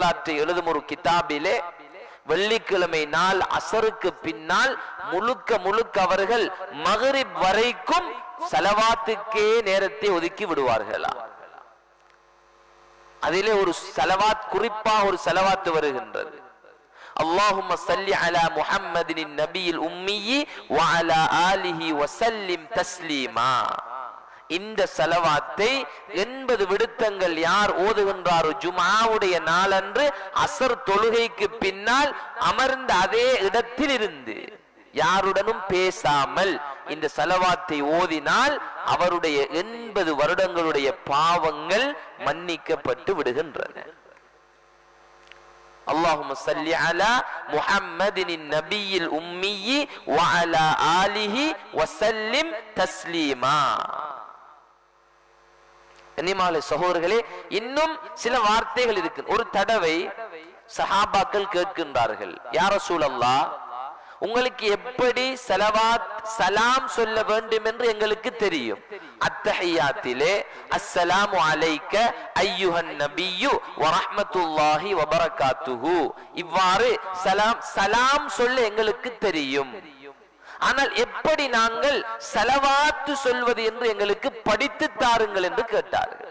வரலாற்றை எழுதும் ஒரு கிதாபிலே வெள்ளிக்கிழமை நாள் அசருக்கு பின்னால் முழுக்க முழுக்க அவர்கள் மகரிப் வரைக்கும் செலவாத்துக்கே நேரத்தை ஒதுக்கி விடுவார்களா அதிலே ஒரு செலவாத் குறிப்பா ஒரு செலவாத்து வருகின்றது اللهم صل على محمد النبي الأمي وعلى آله وسلم تسليما இந்த செலவாத்தை எண்பது விடுத்தங்கள் யார் ஓதுகின்றாரோ ஜுமாவுடைய நாளன்று அசர் தொழுகைக்கு பின்னால் அமர்ந்த அதே இடத்தில் இருந்து யாருடனும் பேசாமல் இந்த செலவாத்தை ஓதினால் அவருடைய எண்பது வருடங்களுடைய பாவங்கள் மன்னிக்கப்பட்டு விடுகின்றன اللهم صل على محمد النبي الأمي وعلى آله وسلم تسليما கண்ணியமான சகோதரர்களே இன்னும் சில வார்த்தைகள் இருக்கு. ஒரு தடவை சஹாபாக்கள் கேட்கின்றார்கள் யார சூழல்லா உங்களுக்கு எப்படி செலவாத் சலாம் சொல்ல வேண்டும் என்று எங்களுக்கு தெரியும்? அத்தஹியாத்திலே அஸ்ஸலாமு அலைக்க ஐயுஹன் நபியு வரஹ்மத்துல்லாஹி வபரகாத்துஹு இவ்வாறு சலாம் சலாம் சொல்ல எங்களுக்கு தெரியும். ஆனால் எப்படி நாங்கள் செலவாத்து சொல்வது என்று எங்களுக்கு படித்து தாருங்கள் என்று கேட்டார்கள்.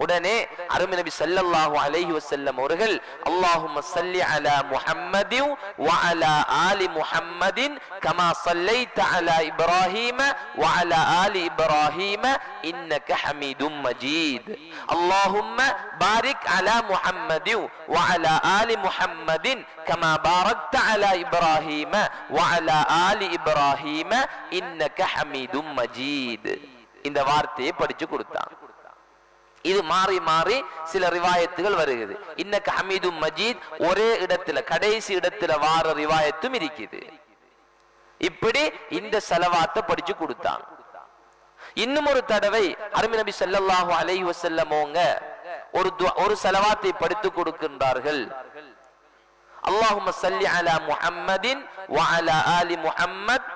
உடனே அருமை நபி ஸல்லல்லாஹு அலைஹி வஸல்லம் அவர்கள் அல்லாஹும்ம ஸல்லி அலா முஹம்மதி வ அலா ஆலி முஹம்மதின் கமா ஸல்லைத அலா இப்ராஹீம வ அலா ஆலி இப்ராஹீம இன்னக ஹமீதும் மஜீத் அல்லாஹும்ம பாரிக் அலா முஹம்மதி வ அலா ஆலி முஹம்மதின் கமா பாரக்த அலா இப்ராஹீம வ அலா ஆலி இப்ராஹீம இன்னக ஹமீதும் மஜீத் இந்த வார்த்தையை படிச்சு கொடுத்தாங்க இது மாறி மாறி சில ரிவாயத்துகள் வருகிறது இன்னக்கு ஹமீதும் மஜீத் ஒரே இடத்துல கடைசி இடத்துல வார ரிவாயத்தும் இருக்குது இப்படி இந்த செலவாத்தை படிச்சு கொடுத்தாங்க இன்னும் ஒரு தடவை அருமை நபி ஸல்லல்லாஹு அலைஹி வஸல்லம் அவங்க ஒரு துவா- ஒரு செலவாத்தை படித்து கொடுக்கின்றார்கள் அல்லாஹும்ம ஸல்லி அலா முஹம்மதின் வ அலா ஆலி முஹம்மத்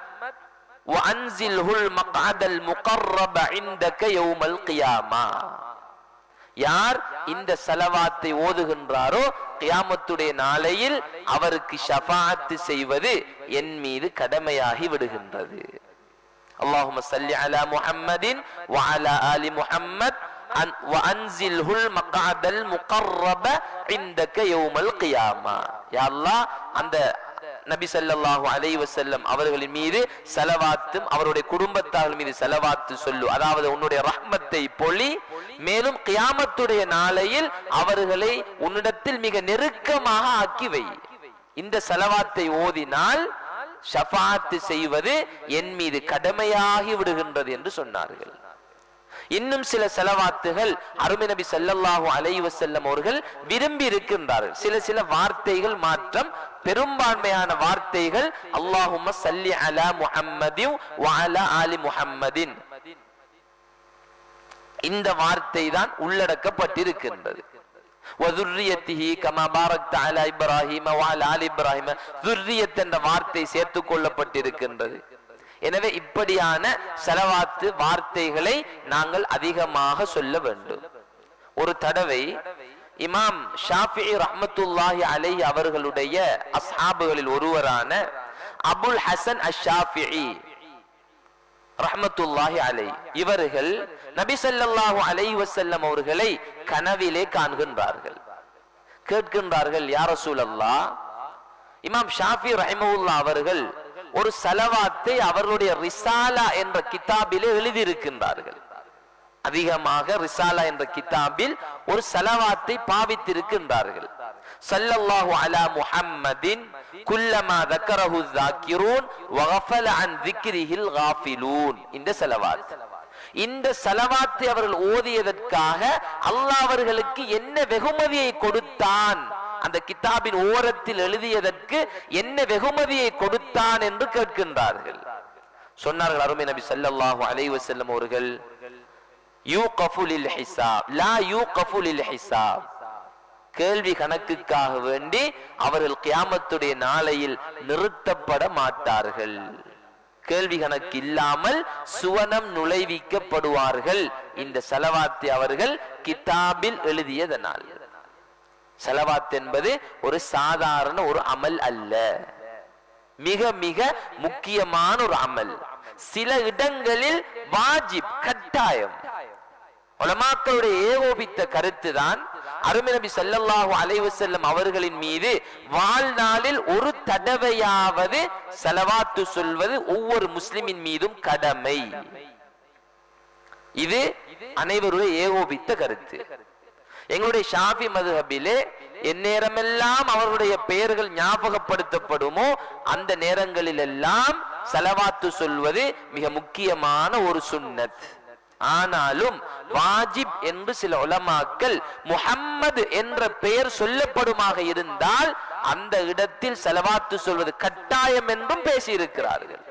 وأنزله المقعد المقرب عندك يوم القيامة யார் இந்த செலவாத்தை ஓதுகின்றாரோ கியாமத்துடைய நாளையில் அவருக்கு ஷபாத்து செய்வது என் மீது கடமையாகி விடுகின்றது. அல்லாஹும சல்லி அலா முஹம்மதின் வஅலா ஆலி முஹம்மத் வஅன்சில்ஹுல் மக்அதல் முகர்ரப இந்தக யௌமல் கியாமா. யா அல்லாஹ் அந்த நபி சல்லாஹூ அலை வசல்லம் அவர்களின் மீது செலவாத்தும் அவருடைய குடும்பத்தார்கள் மீது செலவாத்து சொல்லு. அதாவது உன்னுடைய ரஹ்மத்தை பொழி மேலும் கியாமத்துடைய நாளையில் அவர்களை உன்னிடத்தில் மிக நெருக்கமாக ஆக்கி வை. இந்த செலவாத்தை ஓதினால் ஷபாத்து செய்வது என் மீது கடமையாகி விடுகின்றது என்று சொன்னார்கள். இன்னும் சில செலவாத்துகள் அருமை நபி ஸல்லல்லாஹு அலைவசல்லம் அவர்கள் விரும்பி இருக்கின்றார்கள். சில சில வார்த்தைகள் மாற்றம் பெரும்பான்மையான வார்த்தைகள் அல்லாஹும் சல்லி அலா முஹம்மதின் இந்த வார்த்தை தான் உள்ளடக்கப்பட்டிருக்கின்றது. அலா இப்ராஹிம வால ஆலி இப்ராஹிம என்ற வார்த்தை சேர்த்து கொள்ளப்பட்டிருக்கின்றது. எனவே இப்படியான செலவாத்து வார்த்தைகளை நாங்கள் அதிகமாக சொல்ல வேண்டும். ஒரு தடவை இமாம் ஷாஃபி ரஹமத்துல்லாஹி அலை அவர்களுடைய அஸ்ஹாபுகளில் ஒருவரான அபுல் ஹசன் அஷாஃபி ரஹமத்துல்லாஹி அலை இவர்கள் நபி சல்லாஹு அலை வசல்லம் அவர்களை கனவிலே காண்கின்றார்கள். கேட்கின்றார்கள் யா ரசூலல்லாஹ் இமாம் ஷாஃபி ரஹிமவுல்லா அவர்கள் ஒரு சலவாத்தை அவர்களுடைய ரிசாலா என்ற கிதாபிலே எழுதியிருக்கின்றார்கள். அதிகமாக ரிசாலா என்ற கிதாபில் ஒரு செலவாத்தை பாவித்திருக்கின்றார்கள். சல்லல்லாஹு அலா முஹம்மதின் குல்லமா தக்கரஹு ஜாக்கிரூன் வகஃபல அன் திக்ரிஹில் காஃபிலூன் இந்த செலவாத். இந்த செலவாத்தை அவர்கள் ஓதியதற்காக அல்லாஹ் அவர்களுக்கு என்ன வெகுமதியை கொடுத்தான்? அந்த கிதாபின் ஓரத்தில் எழுதியதற்கு என்ன வெகுமதியை கொடுத்தான் என்று கேட்கின்றார்கள். சொன்னார்கள் அருமை நபி சல்லாஹு அலைவசல்லம் அவர்கள் யூ லில் ஹிசாப் லா யூ லில் ஹிசாப் கேள்வி கணக்குக்காக வேண்டி அவர்கள் கியாமத்துடைய நாளையில் நிறுத்தப்பட மாட்டார்கள். கேள்வி கணக்கு இல்லாமல் சுவனம் நுழைவிக்கப்படுவார்கள். இந்த செலவாத்தை அவர்கள் கிதாபில் எழுதியதனால். செலவாத் என்பது ஒரு சாதாரண ஒரு அமல் அல்ல. மிக மிக முக்கியமான ஒரு அமல். சில இடங்களில் வாஜிப் கட்டாயம். உலமாக்களுடைய ஏகோபித்த கருத்து தான் அருமை நபி ஸல்லல்லாஹு அவர்களின் மீது வாழ்நாளில் ஒரு தடவையாவது செலவாத்து சொல்வது ஒவ்வொரு முஸ்லிமின் மீதும் கடமை. இது அனைவருடைய ஏகோபித்த கருத்து. எங்களுடைய ஷாபி மதுஹபிலே எந்நேரமெல்லாம் அவருடைய பெயர்கள் ஞாபகப்படுத்தப்படுமோ அந்த நேரங்களில் எல்லாம் செலவாத்து சொல்வது மிக முக்கியமான ஒரு சுன்னத் ஆனாலும் வாஜிப் என்று சில உலமாக்கள் முஹம்மது என்ற பெயர் சொல்லப்படுமாக இருந்தால் அந்த இடத்தில் செலவாத்து சொல்வது கட்டாயம் என்றும் பேசியிருக்கிறார்கள்.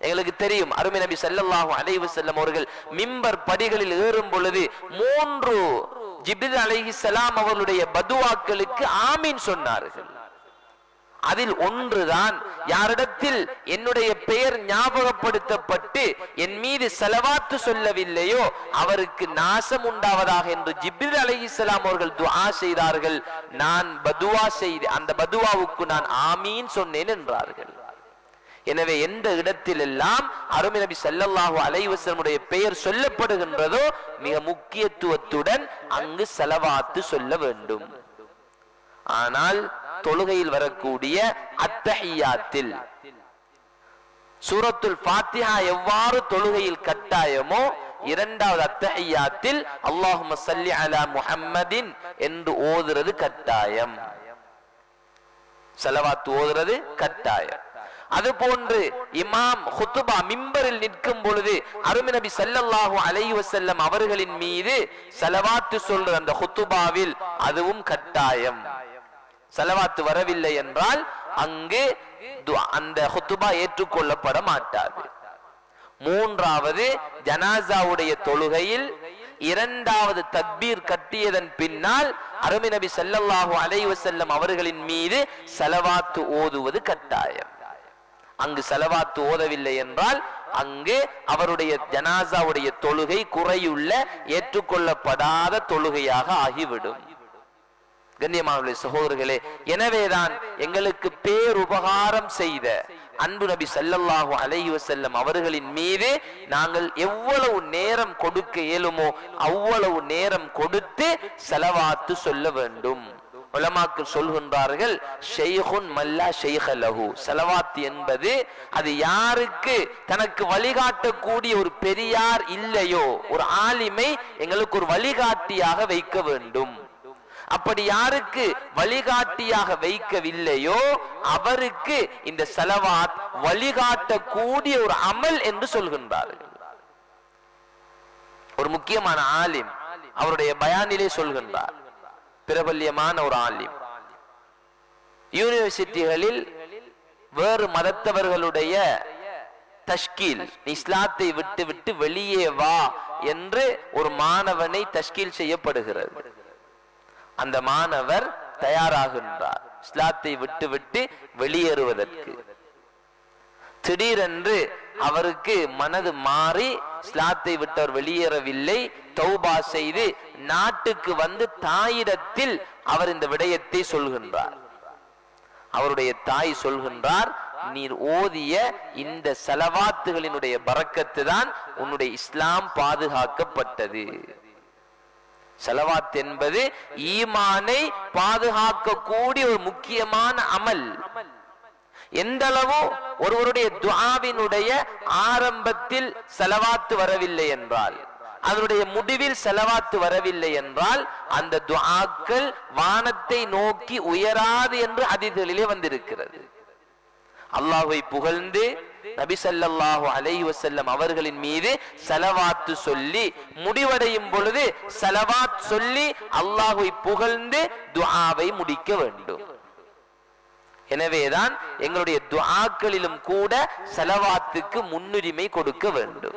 எங்களுக்கு தெரியும் அருமை நபி ஸல்லல்லாஹு அலைவு செல்லம் அவர்கள் மிம்பர் படிகளில் ஏறும் பொழுது மூன்று ஜிப்ரில் அலைஹிஸ்ஸலாம் அவர்களுடைய பதுவாக்களுக்கு ஆமீன் சொன்னார்கள். அதில் ஒன்றுதான். யாரிடத்தில் என்னுடைய பெயர் ஞாபகப்படுத்தப்பட்டு என் மீது செலவாத்து சொல்லவில்லையோ அவருக்கு நாசம் உண்டாவதாக என்று ஜிப்ரில் அலைஹிஸ்ஸலாம் அவர்கள் துவா செய்தார்கள். நான் பதுவா செய்து அந்த பதுவாவுக்கு நான் ஆமீன் சொன்னேன் என்றார்கள். எனவே எந்த இடத்திலெல்லாம் அருமை நபி ஸல்லல்லாஹு அலைவசனுடைய பெயர் சொல்லப்படுகின்றதோ மிக முக்கியத்துவத்துடன் அங்கு செலவாத்து சொல்ல வேண்டும். ஆனால் தொழுகையில் வரக்கூடிய அத்தஹியாத்தில். சூரத்துல் பாத்திஹா எவ்வாறு தொழுகையில் கட்டாயமோ இரண்டாவது அத்தஹியாத்தில் அல்லாஹும்ம அலா முஹம்மதின் என்று ஓதுறது கட்டாயம். செலவாத்து ஓதுறது கட்டாயம். அது போன்று இமாம் ஹுத்துபா மிம்பரில் நிற்கும் பொழுது அருமிநபி சல்லல்லாஹு ஸல்லல்லாஹு அலைஹி வஸல்லம் அவர்களின் மீது செலவாத்து சொல்ற அந்த ஹுத்துபாவில் அதுவும் கட்டாயம். செலவாத்து வரவில்லை என்றால் அங்கு அந்த ஹுத்துபா ஏற்றுக்கொள்ளப்பட மாட்டாது மூன்றாவது ஜனாசாவுடைய தொழுகையில் இரண்டாவது தக்பீர் கட்டியதன் பின்னால் அருமை நபி ஸல்லல்லாஹு அலைவ செல்லம் அவர்களின் மீது செலவாத்து ஓதுவது கட்டாயம். அங்கு செலவாத்து ஓதவில்லை என்றால் அங்கு அவருடைய ஜனாசாவுடைய தொழுகை குறையுள்ள ஏற்றுக்கொள்ளப்படாத தொழுகையாக ஆகிவிடும். கண்ணியமானவர்களே சகோதரர்களே எனவேதான் எங்களுக்கு பேருபகாரம் செய்த அன்பு நபி ஸல்லல்லாஹு அலைஹி வஸல்லம் அவர்களின் மீது நாங்கள் எவ்வளவு நேரம் கொடுக்க இயலுமோ அவ்வளவு நேரம் கொடுத்து செலவாத்து சொல்ல வேண்டும். உலமாக்கள் சொல்கின்றார்கள் ஷெய்ஹுன் மல்லா ஷெய்ஹ லஹு. என்பது அது யாருக்கு? தனக்கு வழிகாட்டக்கூடிய ஒரு பெரியார் இல்லையோ ஒரு ஆலிமை எங்களுக்கு ஒரு வழிகாட்டியாக வைக்க வேண்டும். அப்படி யாருக்கு வழிகாட்டியாக வைக்கவில்லையோ அவருக்கு இந்த செலவாத் வழிகாட்டக்கூடிய ஒரு அமல் என்று சொல்கின்றார்கள். ஒரு முக்கியமான ஆலிம் அவருடைய பயானிலே சொல்கின்றார். பிரபல்யமான ஒரு ஆலிம். யூனிவர்சிட்டிகளில் வேறு மதத்தவர்களுடைய தஷ்கீல் இஸ்லாத்தை விட்டு விட்டு வெளியே வா என்று ஒரு மாணவனை தஷ்கீல் செய்யப்படுகிறது. அந்த மாணவர் தயாராகின்றார். இஸ்லாத்தை விட்டு விட்டு வெளியேறுவதற்கு. திடீரென்று அவருக்கு மனது மாறி இஸ்லாத்தை விட்டவர் வெளியேறவில்லை. தௌபா செய்து நாட்டுக்கு வந்து தாயிடத்தில் அவர் இந்த விடயத்தை சொல்கின்றார். அவருடைய தாய் சொல்கின்றார் நீர் ஓதிய இந்த செலவாத்துகளினுடைய பறக்கத்து தான் உன்னுடைய இஸ்லாம் பாதுகாக்கப்பட்டது. செலவாத் என்பது ஈமானை பாதுகாக்கக்கூடிய ஒரு முக்கியமான அமல். எந்த அளவு ஒருவருடைய துவாவினுடைய ஆரம்பத்தில் செலவாத்து வரவில்லை என்றால் அதனுடைய முடிவில் செலவாத்து வரவில்லை என்றால் அந்த துவாக்கள் வானத்தை நோக்கி உயராது என்று அதிகளிலே வந்திருக்கிறது. அல்லாஹை புகழ்ந்து நபி ஸல்லல்லாஹு அலைஹி அவர்களின் மீது செலவாத்து சொல்லி முடிவடையும் பொழுது செலவாத் சொல்லி அல்லாஹுவை புகழ்ந்து துஆவை முடிக்க வேண்டும். எனவேதான் எங்களுடைய துஆக்களிலும் கூட செலவாத்துக்கு முன்னுரிமை கொடுக்க வேண்டும்.